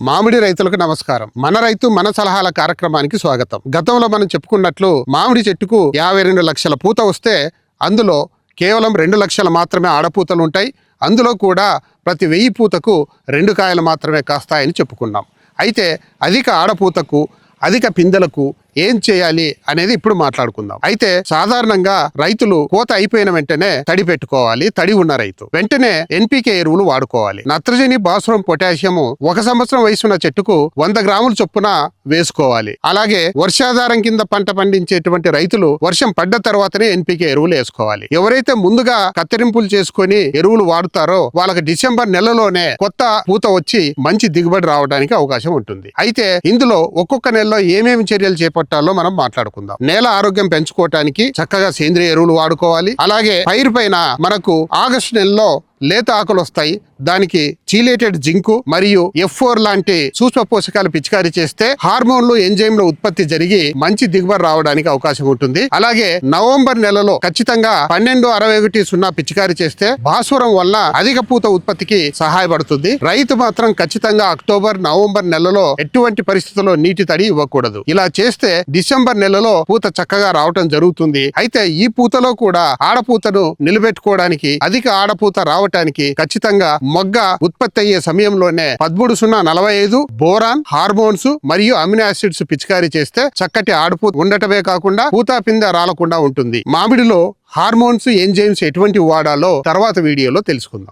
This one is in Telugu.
మామిడి రైతులకు నమస్కారం. మన రైతు మన సలహాల కార్యక్రమానికి స్వాగతం. గతంలో మనం చెప్పుకున్నట్లు మామిడి చెట్టుకు యాభై రెండు లక్షల పూత వస్తే అందులో కేవలం రెండు లక్షలు మాత్రమే ఆడపూతలు ఉంటాయి. అందులో కూడా ప్రతి వెయ్యి పూతకు రెండు కాయలు మాత్రమే కాస్తాయని చెప్పుకున్నాం. అయితే అధిక ఆడపూతకు అధిక పిందెలకు ఏం చేయాలి అనేది ఇప్పుడు మాట్లాడుకుందాం. అయితే సాధారణంగా రైతులు కోత అయిపోయిన వెంటనే తడి పెట్టుకోవాలి తడి ఉన్న రైతు. వెంటనే ఎన్పికే ఎరువులు వాడుకోవాలి. నత్రజని భాస్వరం పొటాషియం ఒక సంవత్సరం వయసున్న చెట్టుకు వంద గ్రాముల చొప్పున వేసుకోవాలి. అలాగే వర్షాధారం కింద పంట పండించేటువంటి రైతులు వర్షం పడ్డ తర్వాతనే ఎన్పికే ఎరువులు వేసుకోవాలి. ఎవరైతే ముందుగా కత్తిరింపులు చేసుకొని ఎరువులు వాడుతారో వాళ్ళకి డిసెంబర్ నెలలోనే కొత్త పూత వచ్చి మంచి దిగుబడి రావడానికి అవకాశం ఉంటుంది. అయితే ఇందులో ఒక్కొక్క నెలలో ఏమేమి చర్యలు చేపట్టాలి మనం మాట్లాడుకుందాం. నేల ఆరోగ్యం పెంచుకోవటానికి చక్కగా సేంద్రియ ఎరువులు వాడుకోవాలి. అలాగే పైరు పైన మనకు ఆగస్టు నెలలో లేత ఆకులు వస్తాయి దానికి చీలేటెడ్ జింకు మరియు ఎఫ్ ఫోర్ లాంటి సూక్ష్మ పోషకాలు పిచికారీ చేస్తే హార్మోన్లు ఎంజైమ్ల ఉత్పత్తి జరిగి మంచి దిగుబడి రావడానికి అవకాశం ఉంటుంది. అలాగే నవంబర్ నెలలో ఖచ్చితంగా పన్నెండు అరవై ఒకటి సున్నా పిచికారీ చేస్తే భాస్వరం వల్ల అధిక పూత ఉత్పత్తికి సహాయపడుతుంది. రైతు మాత్రం ఖచ్చితంగా అక్టోబర్ నవంబర్ నెలలో ఎటువంటి పరిస్థితుల్లో నీటి తడి ఇవ్వకూడదు. ఇలా చేస్తే డిసెంబర్ నెలలో పూత చక్కగా రావటం జరుగుతుంది. అయితే ఈ పూతలో కూడా ఆడపూతను నిలబెట్టుకోవడానికి అధిక ఆడపూత రావటానికి ఖచ్చితంగా మొగ్గ ఉత్పత్తి అయ్యే సమయంలోనే పదమూడు సున్నా నలభై ఐదు బోరాన్ హార్మోన్స్ మరియు అమినో ఆసిడ్స్ పిచికారీ చేస్తే చక్కటి ఆడుపు ఉండటమే కాకుండా పూత పింద రాలకుండా ఉంటుంది. మామిడిలో హార్మోన్స్ ఎంజైమ్స్ ఎటువంటి వాడాలో తర్వాత వీడియోలో తెలుసుకుందాం.